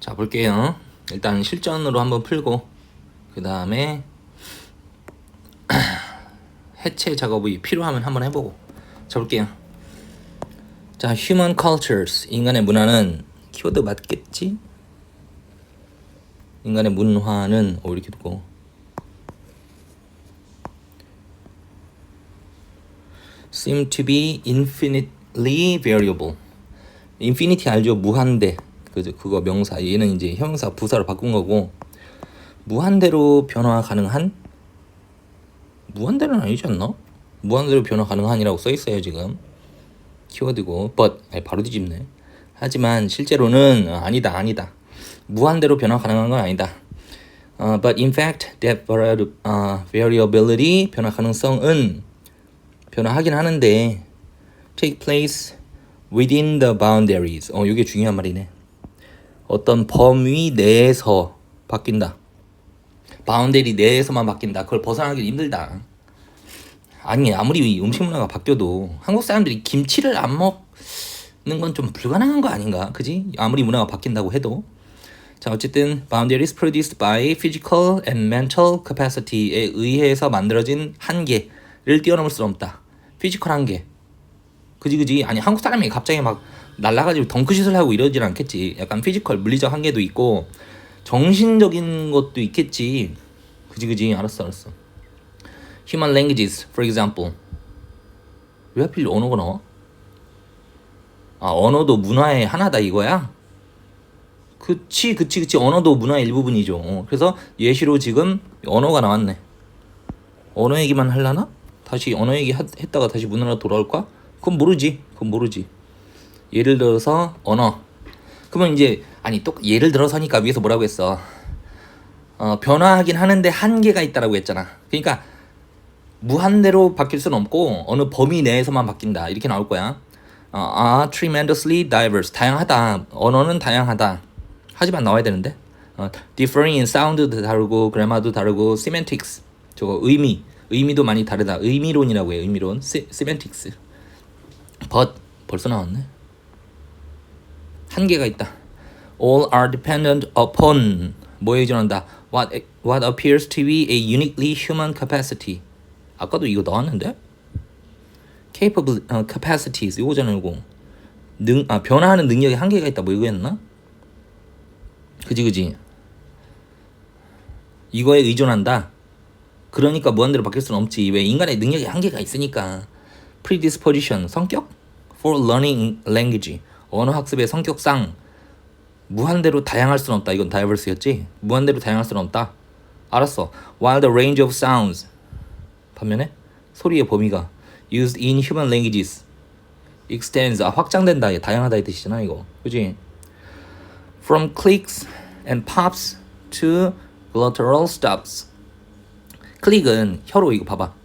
자 볼게요. 일단 실전으로 한번 풀고 그 다음에 해체 작업이 필요하면 한번 해보고 자 볼게요. 자 human cultures 인간의 문화는 키워드 맞겠지? 인간의 문화는 오 이렇게 두고 seem to be infinitely variable. infinity 알죠? 무한대. 그죠? 그거 명사. 얘는 이제 형용사 부사로 바꾼 거고 무한대로 변화 가능한? 무한대는 아니지 않나? 무한대로 변화 가능한이라고 써 있어요 지금. 키워드고. But. 아니, 바로 뒤집네. 하지만 실제로는 어, 아니다 아니다. 무한대로 변화 가능한 건 아니다. 어, but in fact that vari- 어, variability 변화 가능성은 변화하긴 하는데 take place within the boundaries. 어 이게 중요한 말이네 어떤 범위 내에서 바뀐다 바운데리 내에서만 바뀐다. 그걸 벗어나기 힘들다. 아니 아무리 음식 문화가 바뀌어도 한국 사람들이 김치를 안 먹는 건 좀 불가능한 거 아닌가? 그지? 아무리 문화가 바뀐다고 해도 자 어쨌든 boundaries produced by physical and mental capacity에 의해서 만들어진 한계를 뛰어넘을 수 없다. 피지컬 한계. 그지 그지 아니 한국 사람이 갑자기 막 날라가지고 덩크슛을 하고 이러진 않겠지. 약간 피지컬 물리적 한계도 있고 정신적인 것도 있겠지. 그지 그지 알았어 알았어. Human languages, for example. 왜 하필 언어가 나와? 아 언어도 문화의 하나다 이거야? 그치 그치 그치 언어도 문화의 일부분이죠. 어, 그래서 예시로 지금 언어가 나왔네. 언어 얘기만 할라나? 다시 언어 얘기 하- 했다가 다시 문화로 돌아올까? 그건 모르지. 그건 모르지. 예를 들어서 언어. 그러면 이제 아니 또 예를 들어서니까 위에서 뭐라고 했어? 어, 변화하긴 하는데 한계가 있다라고 했잖아. 그러니까 무한대로 바뀔 수는 없고 어느 범위 내에서만 바뀐다 이렇게 나올 거야. 어, 아, tremendously diverse 다양하다. 언어는 다양하다. 하지만 나와야 되는데. 어, differing in sound도 다르고 그래마도 다르고 semantics 저거 의미 의미도 많이 다르다. 의미론이라고 해요. 의미론 Se- semantics. but 벌써 나왔네. 한계가 있다. All are dependent upon 뭐에 의존한다. What what appears to be a uniquely human capacity. 아까도 이거 나왔는데? Capable 어, capacities 이거잖아 이거. 능 아 변화하는 능력에 한계가 있다. 뭐 이거였나? 그지 그지. 이거에 의존한다. 그러니까 무한대로 바뀔 수는 없지. 왜 인간의 능력에 한계가 있으니까. predisposition 성격 for learning language 언어 학습의 성격상 무한대로 다양할 수는 없다. 이건 diverse였지. 무한대로 다양할 수는 없다. 알았어. While the range of sounds 반면에 소리의 범위가 used in human languages extends 아 확장된다. 다양하다 이 뜻이잖아 이거. 그지? From clicks and pops to guttural stops. 클릭은 혀로 이거 봐봐.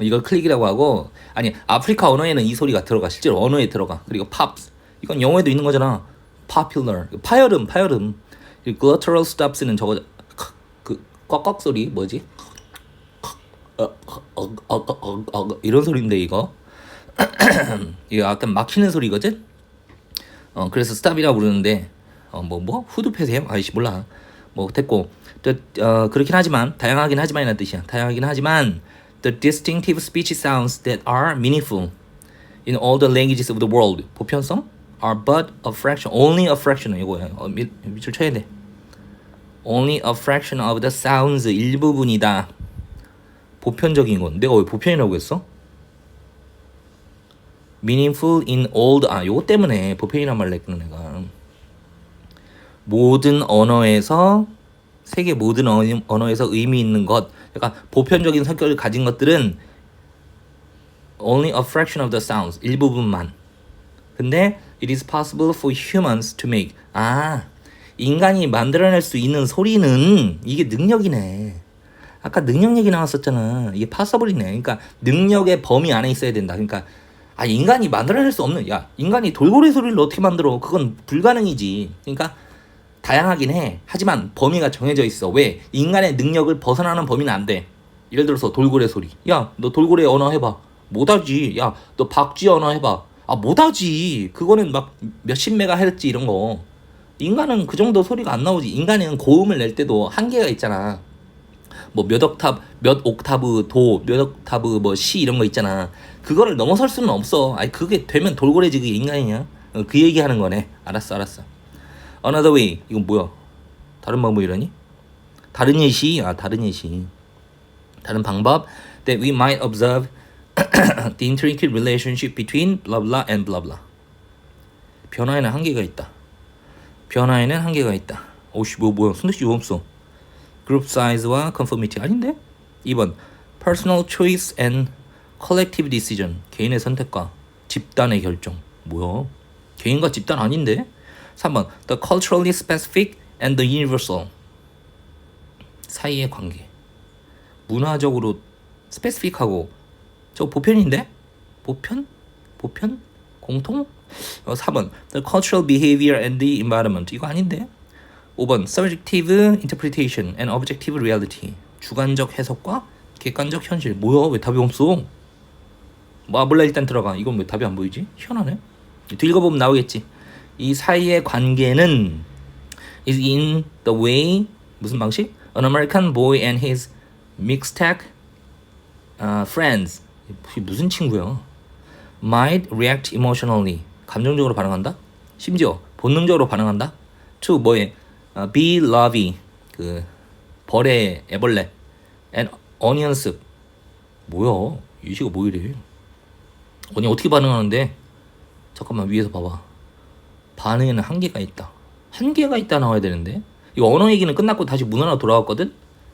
이걸 클릭이라고 하고 아니 아프리카 언어에는 이 소리가 들어가 실제로 언어에 들어가. 그리고 pops. 이건 영어에도 있는 거잖아. popular. 파열음 파열음. guttural stops는 저거 그 꺽꺽 소리 뭐지? 어, 어, 어, 이런 소리인데 이거. 이거 약간 막히는 소리거든? 어 그래서 stop이라고 부르는데 어뭐 뭐? 후드 패세요 아이씨 몰라. 뭐 됐고. 또, 어 그렇긴 하지만 다양하긴 하지만이라는 뜻이야. 다양하긴 하지만 the distinctive speech sounds that are meaningful in all the languages of the world 보편성 are but a fraction only a fraction 이거야 어, 밑, 밑줄 쳐야 돼 only a fraction of the sounds 일부분이다 보편적인 건 내가 왜 보편이라고 했어? meaningful in all the 아 요거 때문에 보편이란 말을 했구나 내가 모든 언어에서 세계 모든 언- 언어에서 의미 있는 것 약간 보편적인 성격을 가진 것들은 only a fraction of the sounds 일부분만. 근데 it is possible for humans to make. 아 인간이 만들어낼 수 있는 소리는 이게 능력이네. 아까 능력 얘기 나왔었잖아. 이게 possible이네. 그러니까 능력의 범위 안에 있어야 된다. 그러니까 아 인간이 만들어낼 수 없는 야 인간이 돌고래 소리를 어떻게 만들어? 그건 불가능이지. 그러니까 다양하긴 해. 하지만 범위가 정해져 있어. 왜? 인간의 능력을 벗어나는 범위는 안 돼. 예를 들어서 돌고래 소리. 야, 너 돌고래 언어 해봐. 못하지. 야, 너 박쥐 언어 해봐. 아, 못하지. 그거는 막 몇십 메가 헤르츠 이런 거. 인간은 그 정도 소리가 안 나오지. 인간은 고음을 낼 때도 한계가 있잖아. 뭐 몇 옥탑, 몇 옥타브 도, 몇 옥타브 뭐 시 이런 거 있잖아. 그거를 넘어설 수는 없어. 아니 그게 되면 돌고래지 그게 인간이냐? 어, 그 얘기하는 거네. 알았어, 알았어. Another way. 이건 뭐야? 다른 방법이라니? 다른 예시? 아, 다른 예시. 다른 방법 that we might observe the intricate relationship between blah blah and blah blah. 변화에는 한계가 있다. 변화에는 한계가 있다. 오씨 뭐 뭐야? 손대씨 뭐 없어? group size와 conformity 아닌데? 2번 personal choice and collective decision 개인의 선택과 집단의 결정 뭐야? 개인과 집단 아닌데? 3번 the culturally specific and the universal 사이의 관계 문화적으로 스페시픽하고 저 보편인데? 보편? 보편? 공통? 어, 4번 the cultural behavior and the environment 이거 아닌데? 5번 subjective interpretation and objective reality 주관적 해석과 객관적 현실 뭐야 왜 답이 없어? 뭐 몰라 일단 들어가 이건 왜 답이 안 보이지? 희한하네 또 읽어보면 나오겠지 이 사이의 관계는 is in the way 무슨 방식? An American boy and his mixtec uh, friends 무슨 친구야? Might react emotionally 감정적으로 반응한다? 심지어 본능적으로 반응한다? to 뭐에 어, be lovey 그 벌의 애벌레 and onion soup 뭐야 유시가 뭐 이래 언니 어떻게 반응하는데 잠깐만 위에서 봐봐 반응에는 한계가 있다 한계가 있다 나와야 되는데 이거 언어 얘기는 끝났고 다시 문화로 돌아왔거든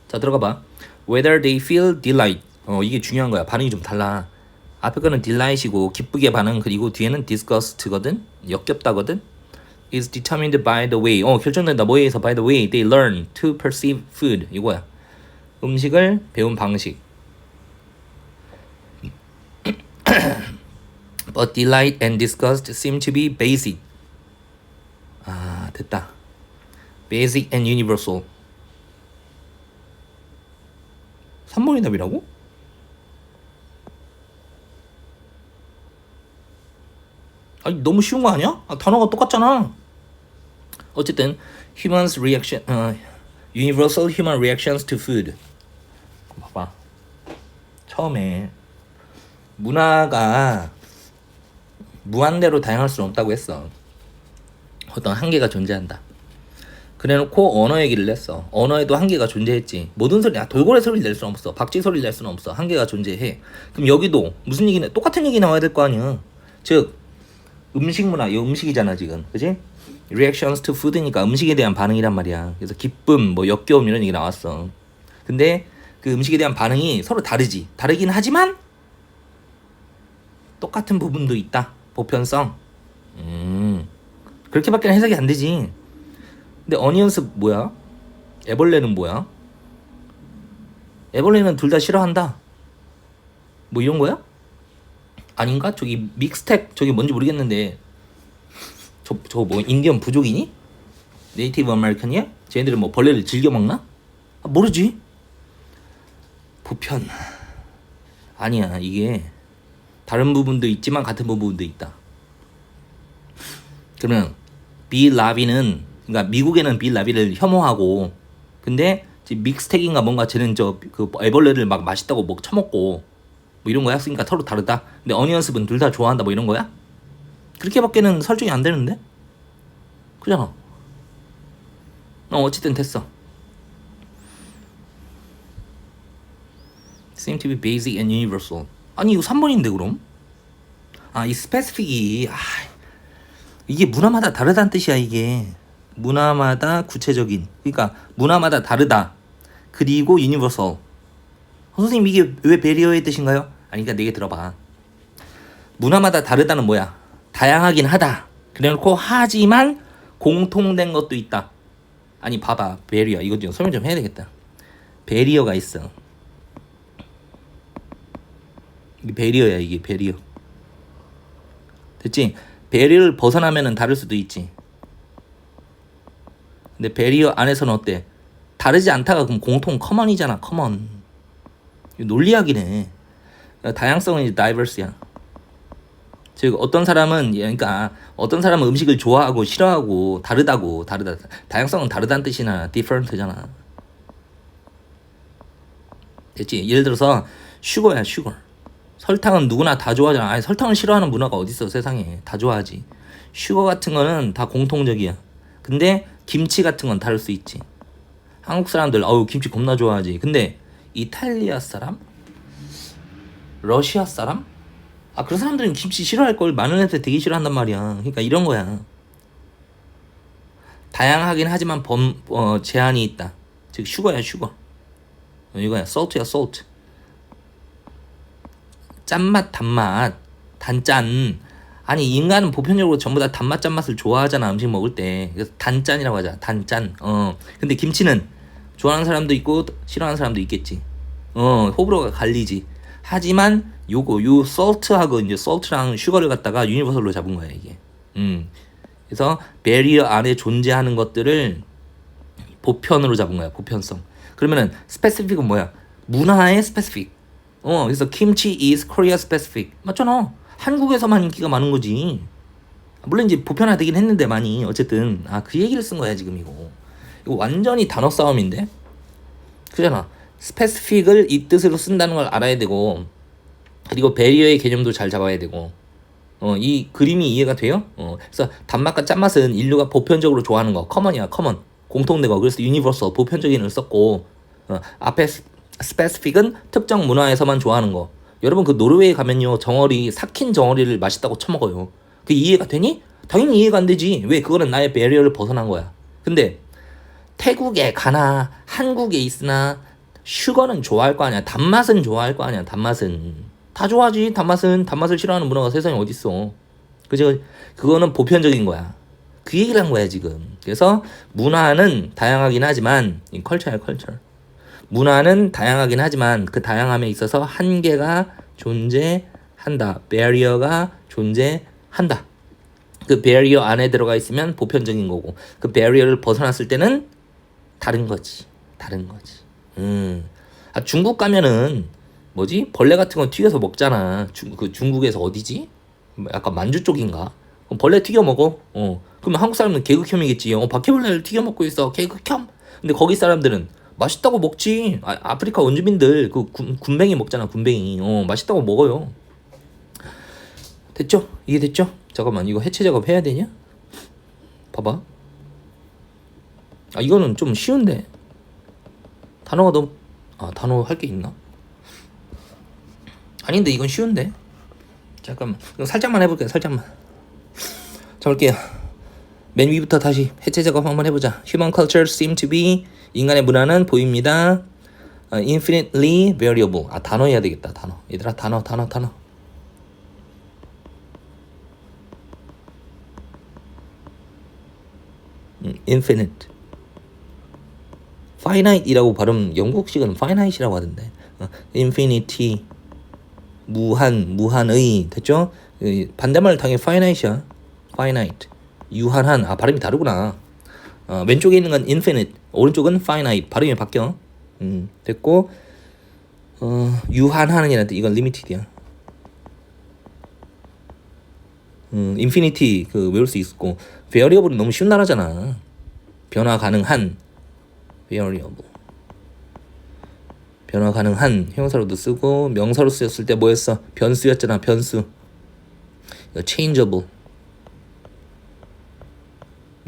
자 들어가 봐 whether they feel delight 어 이게 중요한 거야 반응이 좀 달라 앞에 거는 delight이고 기쁘게 반응 그리고 뒤에는 disgust거든 역겹다거든 is determined by the way 어 결정된다 뭐에 의해서 by the way they learn to perceive food 이거야 음식을 배운 방식 but delight and disgust seem to be basic 아 됐다 basic and universal 3번이 답이라고? 아니 너무 쉬운 거 아니야? 아, 단어가 똑같잖아. 어쨌든 humans reaction, 어, universal human reactions to food. 봐봐. 처음에 문화가 무한대로 다양할 수는 없다고 했어. 어떤 한계가 존재한다. 그래놓고 언어 얘기를 냈어. 언어에도 한계가 존재했지. 모든 소리, 야, 돌고래 소리를 낼 수는 없어. 박쥐 소리를 낼 수는 없어. 한계가 존재해. 그럼 여기도 무슨 얘기네? 똑같은 얘기 나와야 될 거 아니야. 즉, 음식 문화, 이 음식이잖아 지금, 그지? Reactions to food니까 음식에 대한 반응이란 말이야. 그래서 기쁨, 뭐 역겨움 이런 얘기 나왔어. 근데 그 음식에 대한 반응이 서로 다르지. 다르긴 하지만 똑같은 부분도 있다. 보편성. 음, 그렇게밖에 해석이 안 되지. 근데 어니언스 뭐야? 애벌레는 뭐야? 애벌레는 둘 다 싫어한다. 뭐 이런 거야? 아닌가? 저기 믹스텍 저기 뭔지 모르겠는데 저 저 뭐 인디언 부족이니? 네이티브 아메리칸이야? 쟤네들은 뭐 벌레를 즐겨 먹나? 아, 모르지. 보편 아니야 이게 다른 부분도 있지만 같은 부분도 있다. 그러면 빌라비는 그러니까 미국에는 빌라비를 혐오하고 근데 믹스텍인가 뭔가 쟤는 저 그 애벌레를 막 맛있다고 뭐 처먹고 뭐 이런 거야? 그러니까 서로 다르다. 근데 어니언스는 둘다 좋아한다 뭐 이런 거야? 그렇게밖에는 설정이 안 되는데? 그잖아. 어 어쨌든 됐어. seem to be basic and universal. 아니 이거 3번인데 그럼? 아 이 스페시픽이 아, 이게 문화마다 다르다는 뜻이야 이게. 문화마다 구체적인. 그러니까 문화마다 다르다. 그리고 유니버설 어, 선생님 이게 왜 베리어의 뜻인가요? 아니 그러니까 내게 들어봐. 문화마다 다르다는 뭐야? 다양하긴 하다. 그래놓고 하지만 공통된 것도 있다. 아니 봐봐. 베리어 이거 좀 설명 좀 해야 되겠다. 베리어가 있어. 이게 베리어야 이게 베리어 됐지? 베리어를 벗어나면은 다를 수도 있지 근데 베리어 안에서는 어때? 다르지 않다가 그럼 공통 커먼이잖아 커먼 논리학이네 다양성은 이제 다이버스야 즉 어떤 사람은 그러니까 어떤 사람은 음식을 좋아하고 싫어하고 다르다고 다르다 다양성은 다르다는 뜻이나 different잖아. 됐지? 예를 들어서 슈거야 슈거. 설탕은 누구나 다 좋아하잖아. 아니 설탕을 싫어하는 문화가 어디 있어 세상에 다 좋아하지. 슈거 같은 거는 다 공통적이야. 근데 김치 같은 건 다를 수 있지. 한국 사람들 어우 김치 겁나 좋아하지. 근데 이탈리아 사람, 러시아 사람, 아 그런 사람들은 김치 싫어할 걸 애들 되게 싫어한단 말이야. 그러니까 이런 거야. 다양하긴 하지만 범 어, 제한이 있다. 즉 슈거야 슈거. 어, 이거야 salt야 salt. 짠맛 단맛 단짠. 아니 인간은 보편적으로 전부 다 단맛 짠맛을 좋아하잖아 음식 먹을 때. 그래서 단짠이라고 하자. 단짠. 어. 근데 김치는 좋아하는 사람도 있고 싫어하는 사람도 있겠지. 어 호불호가 갈리지. 하지만 요거 요 salt하고 이제 salt랑 슈거를 갖다가 유니버설로 잡은 거야 이게. 음. 그래서 베리어 안에 존재하는 것들을 보편으로 잡은 거야 보편성. 그러면은 스페시픽은 뭐야? 문화의 스페시픽. 어 그래서 김치 is Korea specific 맞잖아. 한국에서만 인기가 많은 거지. 물론 이제 보편화되긴 했는데 많이 어쨌든 아 그 얘기를 쓴 거야 지금 이거. 이거 완전히 단어 싸움인데. 그잖아. 스페시픽을 이 뜻으로 쓴다는 걸 알아야 되고 그리고 베리어의 개념도 잘 잡아야 되고 어, 이 그림이 이해가 돼요? 어, 그래서 단맛과 짠맛은 인류가 보편적으로 좋아하는 거 커먼이야 커먼 공통된 거 그래서 유니버설 보편적인 을 썼고 어, 앞에 스- 스페시픽은 특정 문화에서만 좋아하는 거. 여러분 그 노르웨이 가면요 정어리 삭힌 정어리를 맛있다고 처먹어요. 그 이해가 되니? 당연히 이해가 안 되지. 왜 그거는 나의 베리어를 벗어난 거야? 근데 태국에 가나 한국에 있으나 슈거는 좋아할 거 아니야. 단맛은 좋아할 거 아니야 단맛은. 다 좋아하지 단맛은. 단맛을 싫어하는 문화가 세상에 어딨어. 그죠? 그거는 보편적인 거야. 그 얘기를 한 거야 지금. 그래서 문화는 다양하긴 하지만 이 컬처야 컬처 문화는 다양하긴 하지만 그 다양함에 있어서 한계가 존재한다 베리어가 존재한다 그 베리어 안에 들어가 있으면 보편적인 거고 그 베리어를 벗어났을 때는 다른 거지. 다른 거지. 음. 아, 중국 가면은 뭐지? 벌레 같은 거 튀겨서 먹잖아. 중, 그 중국에서 어디지? 뭐 약간 만주 쪽인가? 그럼 벌레 튀겨 먹어. 어. 그러면 한국 사람은 개그혐이겠지. 어, 바퀴벌레를 튀겨 먹고 있어. 개그혐. 근데 거기 사람들은 맛있다고 먹지. 아, 아프리카 원주민들 그 군, 군뱅이 먹잖아. 군뱅이. 어, 맛있다고 먹어요. 됐죠? 이해됐죠? 잠깐만 이거 해체 작업 해야 되냐? 봐봐. 아 이거는 좀 쉬운데 단어가 너무 아 단어 할 게 있나? 아닌데 이건 쉬운데 잠깐만 살짝만 해볼게요 살짝만 자 볼게요 맨 위부터 다시 해체 작업 한번 해보자. Human culture seem to be 인간의 문화는 보입니다. 아, infinitely variable. 아 단어 해야 되겠다. 단어. 얘들아 단어 단어 단어. 음, infinite. finite이라고 발음 영국식은 finite이라고 하던데. 어, infinity. 무한 무한의. 됐죠? 이 반대말 당연히 finite이야. finite 유한한 아 발음이 다르구나 어, 왼쪽에 있는 건 infinite 오른쪽은 finite 발음이 바뀌어 음, 됐고 어, 유한한이라는 뜻 이건 limited이야 음, 인피니티 그 외울 수 있고 variable은 너무 쉬운 단어잖아. 변화 가능한 variable. 변화 가능한 형용사로도 쓰고 명사로 쓰였을 때 뭐였어? 변수였잖아. 변수. changeable.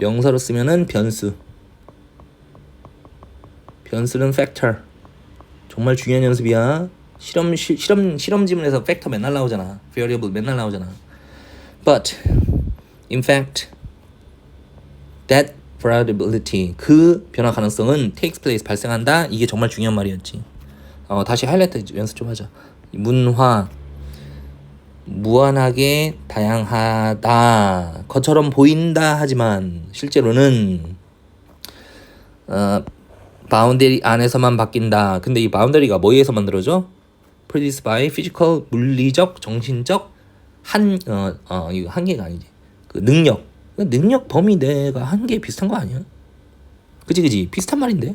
명사로 쓰면은 변수. 변수는 factor. 정말 중요한 연습이야. 실험 시, 실험 실험 지문에서 팩터 맨날 나오잖아. variable 맨날 나오잖아. But in fact, that variability 그 변화 가능성은 takes place 발생한다. 이게 정말 중요한 말이었지. 어, 다시 하이라이트 연습 좀 하자. 문화 무한하게 다양하다 것처럼 보인다 하지만 실제로는 어, 바운더리 안에서만 바뀐다. 근데 이 바운더리가 뭐에서 만들어져? produced by physical 물리적 정신적 한 어 어 이거 한계가 아니지 그 능력 그 능력 범위 내가 한계 비슷한 거 아니야? 그지 그지 비슷한 말인데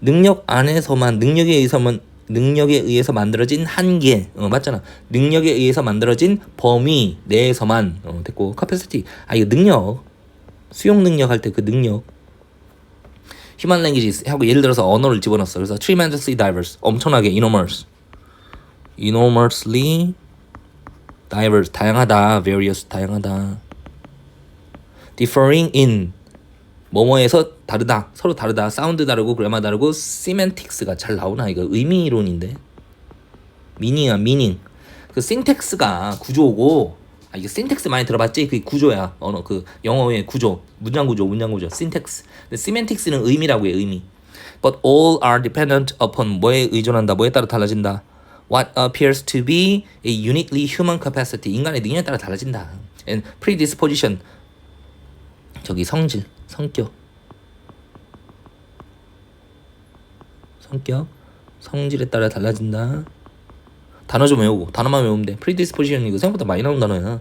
능력 안에서만 능력에 의해서만 능력에 의해서 만들어진 한계 어, 맞잖아 능력에 의해서 만들어진 범위 내에서만 어, 됐고 capacity 아 이거 능력 수용 능력 할 때 그 능력 human languages 하고 예를 들어서 언어를 집어넣었어 그래서 tremendously diverse 엄청나게 enormous enormously diverse 다양하다 various 다양하다 differing in 뭐뭐에서 다르다 서로 다르다 사운드 다르고 그래마 다르고 시멘틱스가 잘 나오나? 이거 의미론인데. 미닝아 미닝. 그 신텍스가 구조고 아 이게 신텍스 많이 들어봤지? 그 구조야. 언어 그 영어의 구조. 문장 구조 문장 구조. 신텍스. 근데 시멘틱스는 의미라고 해 의미. But all are dependent upon 뭐에 의존한다 뭐에 따라 달라진다. What appears to be a uniquely human capacity. 인간의 능력에 따라 달라진다. And predisposition. 저기 성질, 성격, 성격, 성질에 따라 달라진다. 단어 좀 외우고 단어만 외우면 돼. predisposition 이거 생각보다 많이 나온 단어야.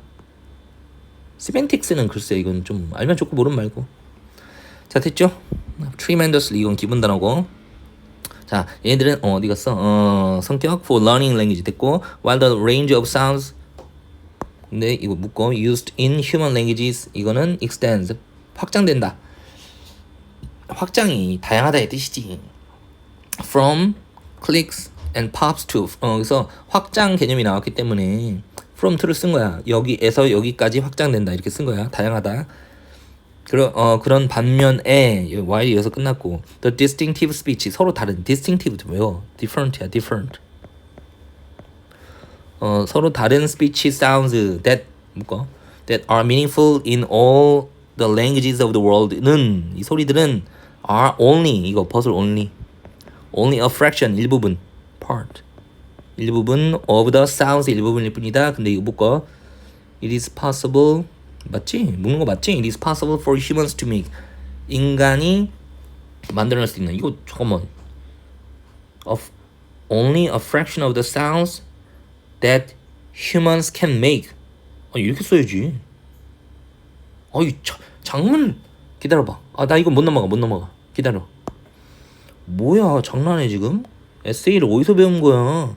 semantics는 글쎄 이건 좀 알면 좋고 모르면 말고. 자 됐죠? tremendously 이건 기본 단어고. 자 얘네들은 어, 어디 갔어? 어, 성격 for learning language 됐고 while the range of sounds 근데 이거 묶어 used in human languages 이거는 extends 확장된다. 확장이 다양하다의 뜻이지. From clicks and pops to 어, 그래서 확장 개념이 나왔기 때문에 from to를 쓴 거야. 여기에서 여기까지 확장된다 이렇게 쓴 거야. 다양하다. 그런 어 그런 반면에 while 이어서 끝났고 the distinctive speech 서로 다른 distinctive도 왜요? different야 different. 어 서로 다른 speech sounds that 묶어 that are meaningful in all the languages of the world는 이 소리들은 are only 이거 버슬 only only a fraction 일부분 part 일부분 of the sounds 일부분일 뿐이다. 근데 이거 묶어 it is possible 맞지? 묶는 거 맞지? it is possible for humans to make 인간이 만들어낼 수 있는 이거 잠깐만 of only a fraction of the sounds that humans can make 아 이렇게 써야지 아이 장문 기다려봐. 아 나 이거 못 넘어가 못 넘어가. 기다려. 뭐야 장난해 지금? 에세이를 어디서 배운 거야?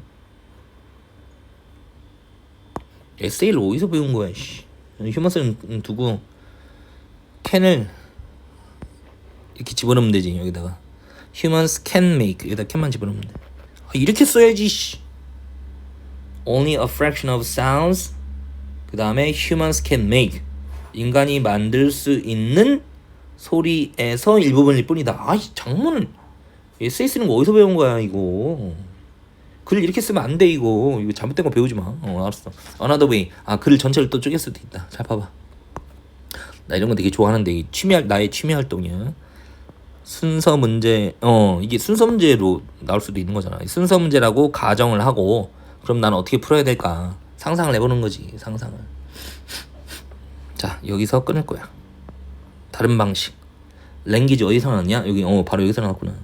에세이를 어디서 배운 거야 씨. 휴먼스는 두고 캔을 이렇게 집어넣으면 되지 여기다가. humans can make 여기다 캔만 집어넣으면 돼. 아, 이렇게 써야지 씨. only a fraction of sounds. 그 다음에 humans can make 인간이 만들 수 있는 소리에서 일부분일 뿐이다. 아이 장문을 에세이 쓰는 거 어디서 배운 거야 이거? 글 이렇게 쓰면 안 돼 이거. 이거 잘못된 거 배우지 마 어 알았어. Another way. 아글 전체를 또 쪼갤 수도 있다. 잘 봐봐. 나 이런 거 되게 좋아하는데 이 취미 활 나의 취미 활동이야. 순서 문제 어 이게 순서 문제로 나올 수도 있는 거잖아. 이 순서 문제라고 가정을 하고 그럼 나는 어떻게 풀어야 될까? 상상을 해보는 거지 상상을 자 여기서 끊을 거야 다른 방식 랭귀지 어디서 나왔냐 여기 어 바로 여기서 나왔구나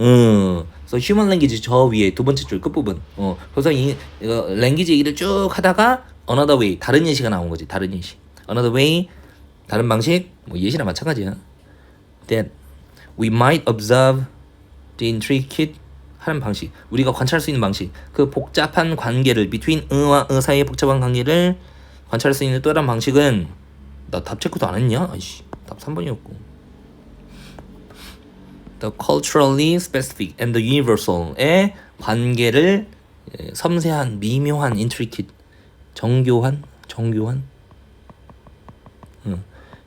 음, 휴먼 랭귀지 저 위에 두 번째 줄 끝부분. 어, 그래서 이 이거 랭귀지 얘기를 쭉 하다가 another way 다른 예시가 나온 거지. 다른 예시. another way 다른 방식 뭐 예시나 마찬가지야. that we might observe the intricate 하는 방식. 우리가 관찰할 수 있는 방식. 그 복잡한 관계를 between 의와 의 사이의 복잡한 관계를 관찰할 수 있는 또 다른 방식은 나 답 체크도 안 했냐? 아이씨. 답 3번이었고. the culturally specific and the universal의 관계를 예, 섬세한, 미묘한, intricate, 정교한, 정교한 음.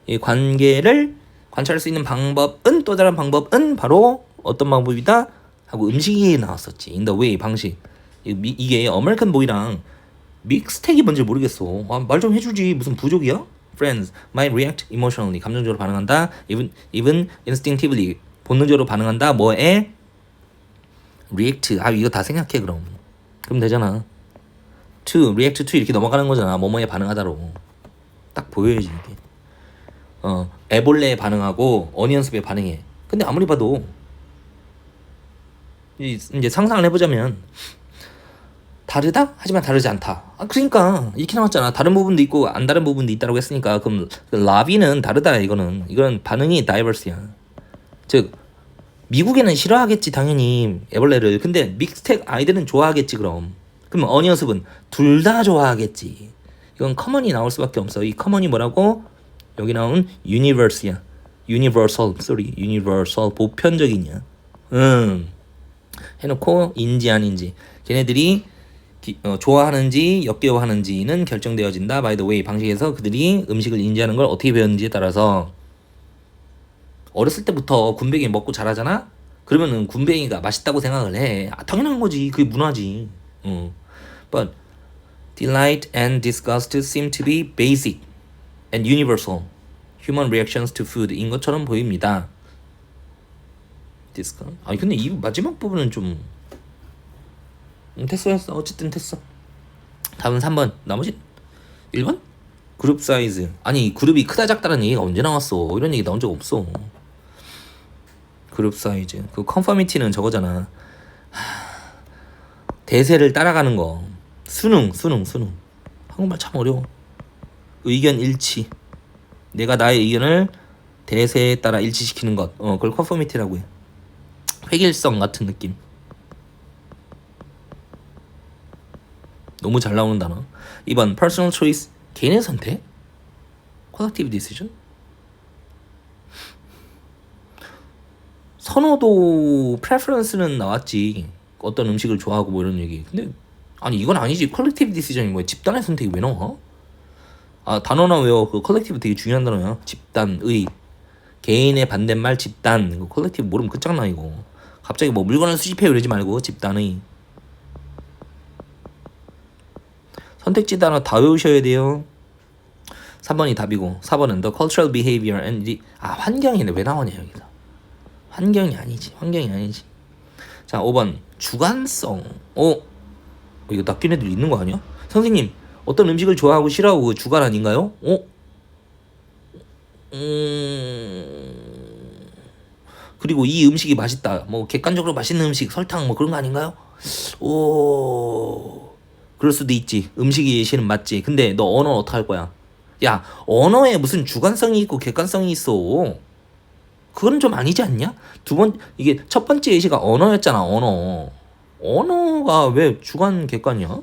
이 관계를 관찰할 수 있는 방법은 또 다른 방법은 바로 어떤 방법이다 하고 음식이 나왔었지. in the way 방식. 이게 아메리칸 보이랑 믹스텍이 뭔지 모르겠어. 아, 말 좀 해주지. 무슨 부족이야? Friends might react emotionally. 감정적으로 반응한다. Even even instinctively. 본능적으로 반응한다. 뭐에? react. 아 이거 다 생각해 그럼. 그럼 되잖아. to react to 이렇게 넘어가는 거잖아. 뭐뭐에 반응하다로. 딱 보여야지 이게. 어 애벌레에 반응하고 어니언스에 반응해. 근데 아무리 봐도 이제 상상을 해보자면 다르다? 하지만 다르지 않다. 아 그러니까 이렇게 나왔잖아. 다른 부분도 있고 안 다른 부분도 있다라고 했으니까 그럼 라비는 다르다 이거는. 이거는 반응이 다이버스야. 즉 미국에는 싫어하겠지 당연히 애벌레를. 근데 믹스텍 아이들은 좋아하겠지 그럼. 그럼 어니언습은 둘 다 좋아하겠지. 이건 커먼이 나올 수밖에 없어. 이 커먼이 뭐라고? 여기 나온 유니버스야. 유니버설 sorry 유니버설 보편적이냐? 음 해놓고 인지 아닌지. 걔네들이 기- 어, 좋아하는지 역겨워하는지는 결정되어진다 by the way 방식에서 그들이 음식을 인지하는 걸 어떻게 배웠는지에 따라서 어렸을 때부터 군뱅이 먹고 자라잖아? 그러면은 군뱅이가 맛있다고 생각을 해. 아, 당연한 거지. 그게 문화지. 어. But delight and disgust seem to be basic and universal human reactions to food인 것처럼 보입니다. disgust. 아니 근데 이 마지막 부분은 좀 음, 됐어 됐어 어쨌든 됐어. 다음은 3번. 나머지 1번? 그룹 사이즈. 아니 그룹이 크다 작다는 얘기가 언제 나왔어? 이런 얘기 나온 적 없어. 그룹 사이즈. 그 컨퍼미티는 저거잖아. 하, 대세를 따라가는 거. 수능, 수능, 수능. 한국말 참 어려워. 의견 일치. 내가 나의 의견을 대세에 따라 일치시키는 것. 어, 그걸 컨퍼미티라고 해. 획일성 같은 느낌. 너무 잘 나오는 단어. 2번 personal choice. 개인의 선택? collective decision? 선호도 preference는 나왔지. 어떤 음식을 좋아하고 뭐 이런 얘기. 근데 아니 이건 아니지. 컬렉티브 디시전이 뭐야? 집단의 선택이 왜 나와? 아 단어나 외워. 그 컬렉티브 되게 중요한 단어야. 집단 의 개인의 반대말 집단. 그 컬렉티브 모르면 끝장나 이거. 갑자기 뭐 물건을 수집해 이러지 말고 집단의 선택지 단어 다 외우셔야 돼요. 3번이 답이고 4번은 the cultural behavior and the 아 환경이네 왜 나오냐 여기서 환경이 아니지 환경이 아니지 자 5번 주관성 어 이거 낚인 애들 있는 거 아니야? 선생님 어떤 음식을 좋아하고 싫어하고 그 주관 아닌가요? 어? 음... 그리고 이 음식이 맛있다 뭐 객관적으로 맛있는 음식 설탕 뭐 그런 거 아닌가요? 오 그럴 수도 있지 음식이 예시는 맞지 근데 너 언어는 어떡할 거야 야 언어에 무슨 주관성이 있고 객관성이 있어 그건 좀 아니지 않냐? 두 번 이게 첫 번째 예시가 언어였잖아 언어 언어가 왜 주관 객관이야?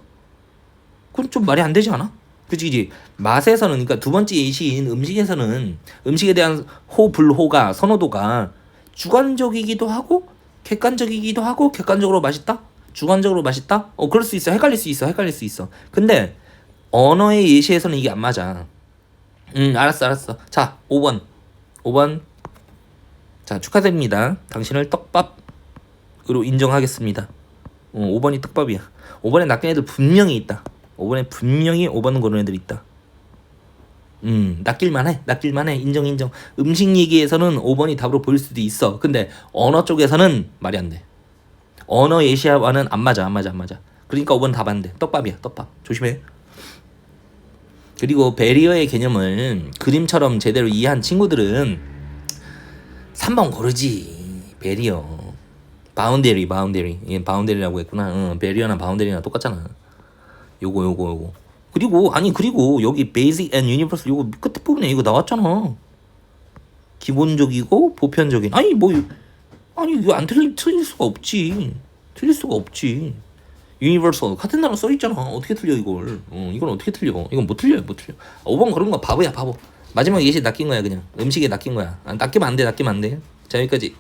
그건 좀 말이 안 되지 않아? 그치 그치 맛에서는 그러니까 두 번째 예시인 음식에서는 음식에 대한 호 불호가 선호도가 주관적이기도 하고 객관적이기도 하고 객관적으로 맛있다? 주관적으로 맛있다? 어 그럴 수 있어. 헷갈릴 수 있어. 헷갈릴 수 있어. 근데 언어의 예시에서는 이게 안 맞아. 음 알았어 알았어. 자 5번. 5번. 자 축하드립니다. 당신을 떡밥으로 인정하겠습니다. 어, 5번이 떡밥이야. 5번에 낚인 애들 분명히 있다. 5번에 분명히 5번 고른 애들 있다. 음 낚일만 해. 낚일만 해. 인정 인정. 음식 얘기에서는 5번이 답으로 보일 수도 있어. 근데 언어 쪽에서는 말이 안 돼 언어 예시와는 안 맞아 안 맞아 안 맞아. 그러니까 5번 답 안 돼. 떡밥이야 떡밥. 조심해. 그리고 베리어의 개념을 그림처럼 제대로 이해한 친구들은 3번 고르지. 베리어. 바운데리 바운데리. 얘 바운데리라고 했구나. 응, 베리어나 바운데리나 똑같잖아. 요거 요거 요거. 그리고 아니 그리고 여기 베이직 앤 유니버스 요거 끝에 부분에 이거 나왔잖아. 기본적이고 보편적인. 아니 뭐 아니 이거 안 틀릴, 틀릴 수가 없지. 틀릴 수가 없지. 유니버설 같은 단어 써있잖아. 어떻게 틀려 이걸. 어, 이건 어떻게 틀려? 이건 못 틀려요 못 틀려. 5번 그런 거 바보야 바보 마지막 예시 낚인 거야 그냥. 음식에 낚인 거야. 아, 낚이면 안돼 낚이면 안돼 자 여기까지